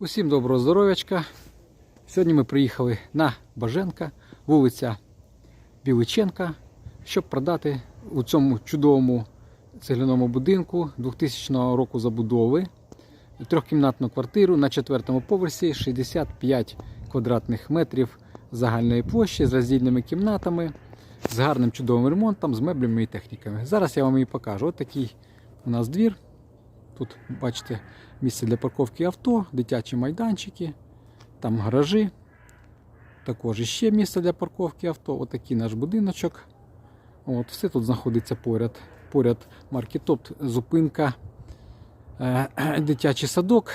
Усім доброго здоров'ячка. Сьогодні ми приїхали на Баженка, вулиця Біличенка, щоб продати у цьому чудовому цегляному будинку 2000 року забудови трьохкімнатну квартиру на четвертому поверсі 65 квадратних метрів загальної площі з роздільними кімнатами, з гарним чудовим ремонтом, з меблями і техніками. Зараз я вам її покажу. Ось такий у нас двір. Тут бачите місце для парковки авто, дитячі майданчики, там гаражі. Також іще місце для парковки авто. Отакий наш будиночок. От, все тут знаходиться поряд. Поряд маркетоп, зупинка, е, дитячий садок,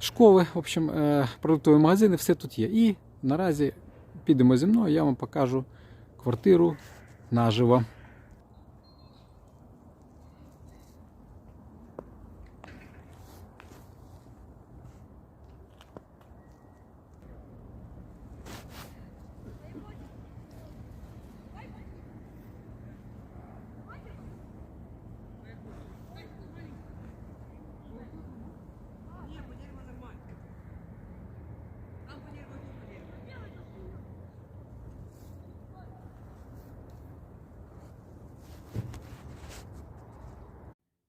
школи, в общем, е, продуктові магазини, все тут є. І наразі підемо зі мною, я вам покажу квартиру наживо.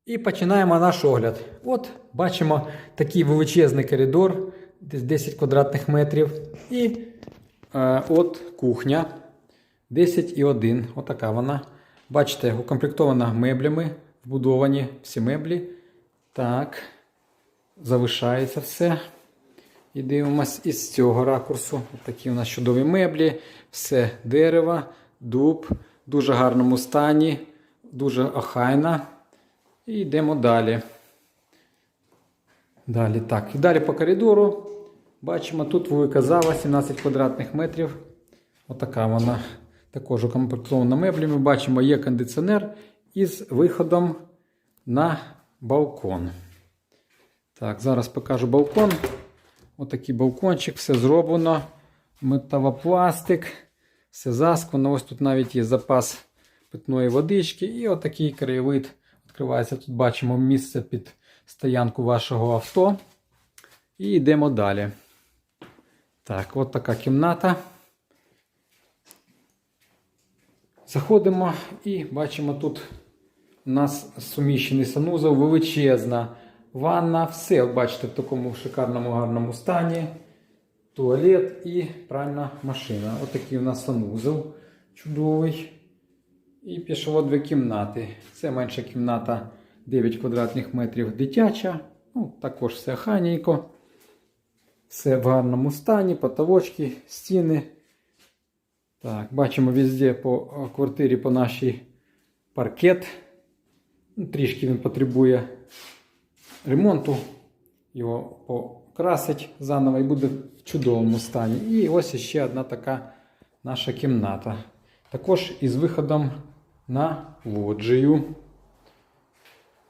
І починаємо наш огляд. От бачимо такий величезний коридор, десь 10 квадратних метрів. І е, от кухня 10,1. Отака вона. Бачите, укомплектована меблями, вбудовані всі меблі. Так, залишається все. І дивимось із цього ракурсу. От такі у нас чудові меблі, все дерево, дуб, в дуже гарному стані, дуже охайна. І йдемо далі. Далі так. І далі по коридору бачимо, тут велика зала 17 квадратних метрів. Отака вона також укомплектована меблями. Бачимо, є кондиціонер із виходом на балкон. Так, зараз покажу балкон. Отакий балкончик, все зроблено. Металопластик, все засквано. Ось тут навіть є запас питної водички. І отакий краєвид відкривається. Тут бачимо місце під стоянку вашого авто. І йдемо далі. Так, от така кімната. Заходимо і бачимо тут у нас суміщений санузел, величезна ванна. Все, от бачите, в такому шикарному гарному стані. Туалет і пральна машина. Ось такий у нас санузел чудовий. І пішло дві кімнати. Це менша кімната 9 квадратних метрів дитяча. Ну, Також все ханійко. Все в гарному стані, потолочки, стіни. Так, Бачимо везде по квартирі по нашій паркет. Ну, Трішки він потребує ремонту. Його покрасить заново і буде в чудовому стані. І ось ще одна така наша кімната. Також із виходом на лоджію.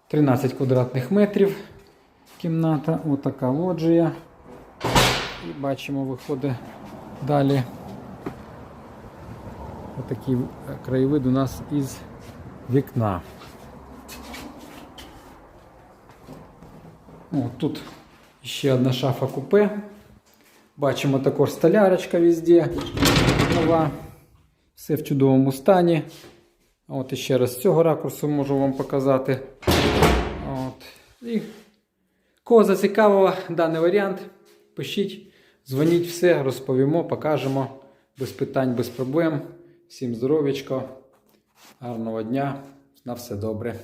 13 квадратних метрів кімната. Отака лоджія. І бачимо, виходить далі. Отакий краєвид у нас із вікна. О, тут ще одна шафа купе. Бачимо також столярочка везде нова. Все в чудовому стані. От іще раз з цього ракурсу можу вам показати. От. І кого зацікавило даний варіант, пишіть, дзвоніть все, розповімо, покажемо. Без питань, без проблем. Всім здоров'ячко, гарного дня, на все добре.